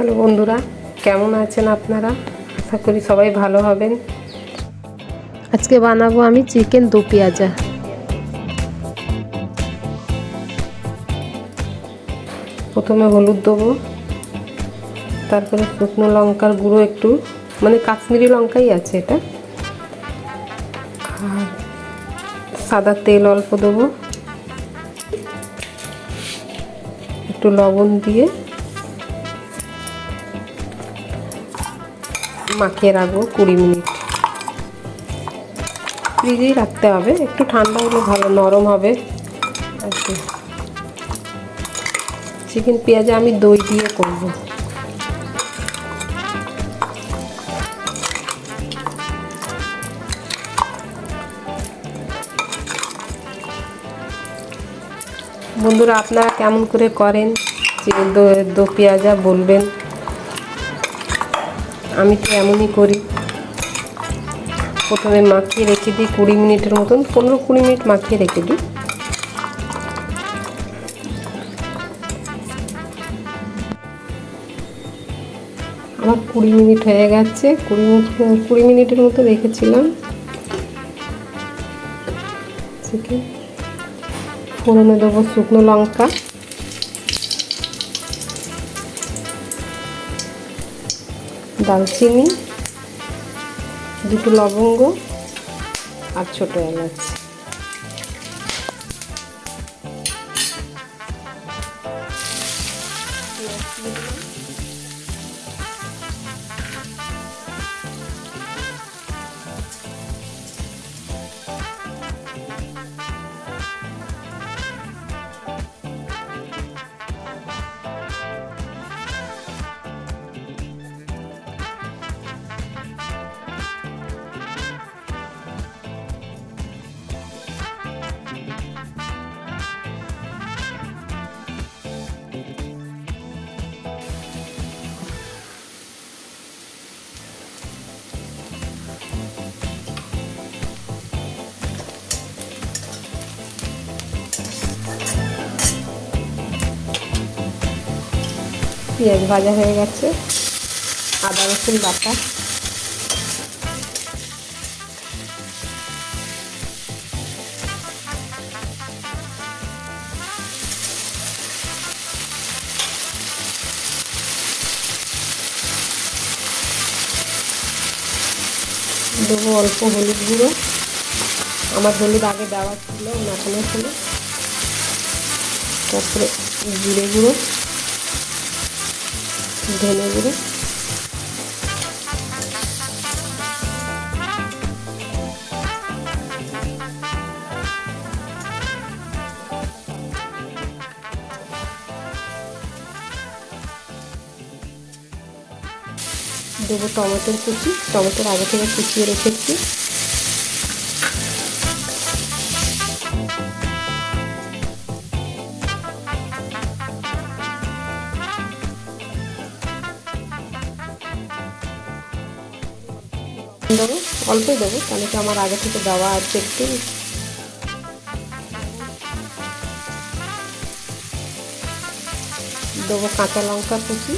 Hello বন্ধুরা। কেমন আছেন আপনারা? আশা করি সবাই ভালো হবেন। আজকে বানাবো আমি চিকেন দু পেঁয়াজা। প্রথমে হলুদ দেবো। তারপরে শুকনো লঙ্কার গুঁড়ো একটু। মানে কাশ্মীরি লঙ্কাই আছে এটা। আর সাদা তেল অল্প দেবো। একটু লবণ দিয়ে মাখিয়ে রাখব কুড়ি মিনিট। ফ্রিজেই রাখতে হবে। একটু ঠান্ডা হলে ভালো, নরম হবে। কি। চিকেন পেঁয়াজে আমি দই দিয়ে করব। বন্ধুরা, আপনারা কেমন করে করেন? যে দো পেঁয়াজা বলবেন। আমি তো এমনই করি। প্রথমে মাখিয়ে রেখে দিই কুড়ি মিনিটের মতন, পনেরো কুড়ি মিনিট মাখিয়ে রেখে দিই। আমার কুড়ি মিনিট হয়ে গেছে, কুড়ি মিনিট, কুড়ি মিনিটের মতো রেখেছিলাম। ফোড়নে দেবো শুকনো লঙ্কা। দালচিনি দুটো লবঙ্গ আর ছোটো এলাচ। পেঁয়াজ ভাজা হয়ে গেছে, আদা রসুন বাটা। দেবো অল্প হলুদ গুঁড়ো। আমার হলুদ আগে দেওয়া ছিল, নাচানো ছিল। তারপরে জিরে গুঁড়ো। ধনে গুঁড়ো দেবো টমেটোর কুচি। টমেটোর আগে থেকে কুচিয়ে রেখেছি। দেবো অল্পই দেবো, তাহলে কি আমার আগে থেকে দেওয়া আছে একটু দেবো কাঁচা লঙ্কা কুচি।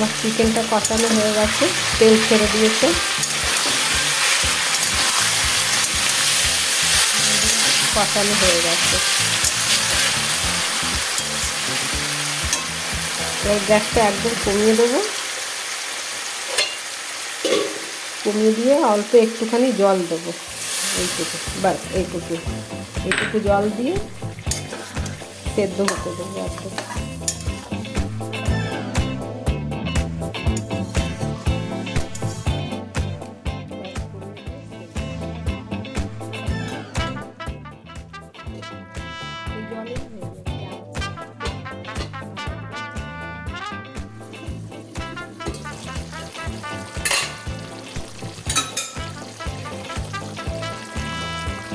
আমার চিকেনটা কষানো হয়ে গেছে, তেল ছেড়ে দিয়েছে। কষানো হয়ে গেছে। এবার গ্যাসটা একদম কমিয়ে দেবো। কমিয়ে দিয়ে অল্প একটুখানি জল দেবো। এইটুকু, বাস এইটুকু। এইটুকু জল দিয়ে সেদ্ধ হতে দেবো একদম।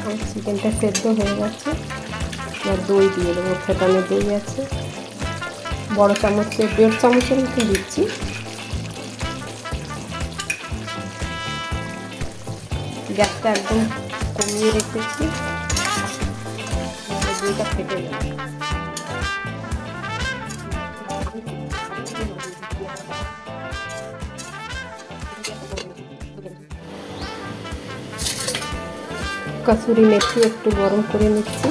আমার চিকেনটা সেদ্ধ হয়ে গেছে। আর দই দিয়ে দেবো, ফেটানো দই আছে। বড় চামচে, দেড় চামচের মতো দিচ্ছি। গ্যাসটা একদম কমিয়ে রেখেছি। আর দইটা ফেটে যাবে কাসুরি মেথি একটু গরম করে নিচ্ছি।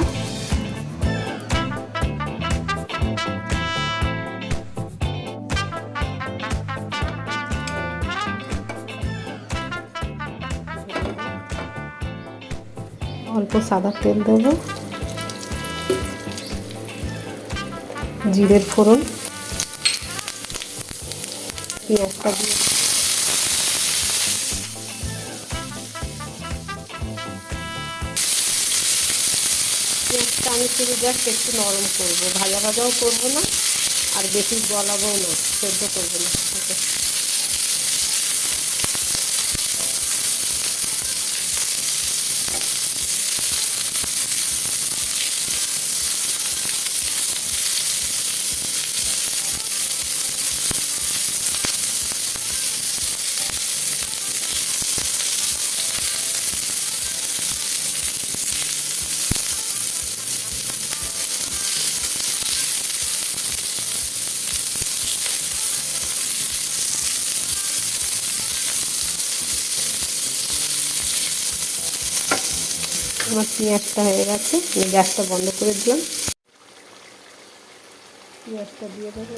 অল্প সাদা তেল দেবো। জিরের ফোড়ন। পেঁয়াজটা দিয়ে আমি শুধু জাস্ট একটু নরম করব। ভাজা ভাজাও করব না, আর বেশি গলাবো না সেদ্ধ করব না। আমার পেঁয়াজটা হয়ে গেছে, আমি গ্যাসটা বন্ধ করে দিলাম। পেঁয়াজটা দিয়ে দেবো।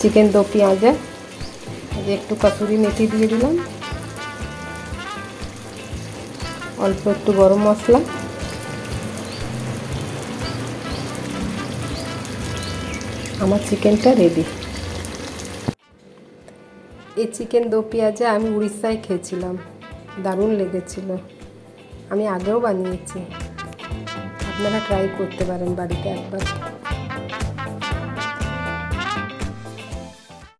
চিকেন দো পেঁয়াজে একটু কসুরি মেথি দিয়ে দিলাম। অল্প একটু গরম মশলা। আমার চিকেনটা রেডি এই চিকেন দো পেঁয়াজে আমি উড়িষ্যায় খেয়েছিলাম। দারুণ লেগেছিল। আমি আগেও বানিয়েছি। আপনারা ট্রাই করতে পারেন বাড়িতে একবার।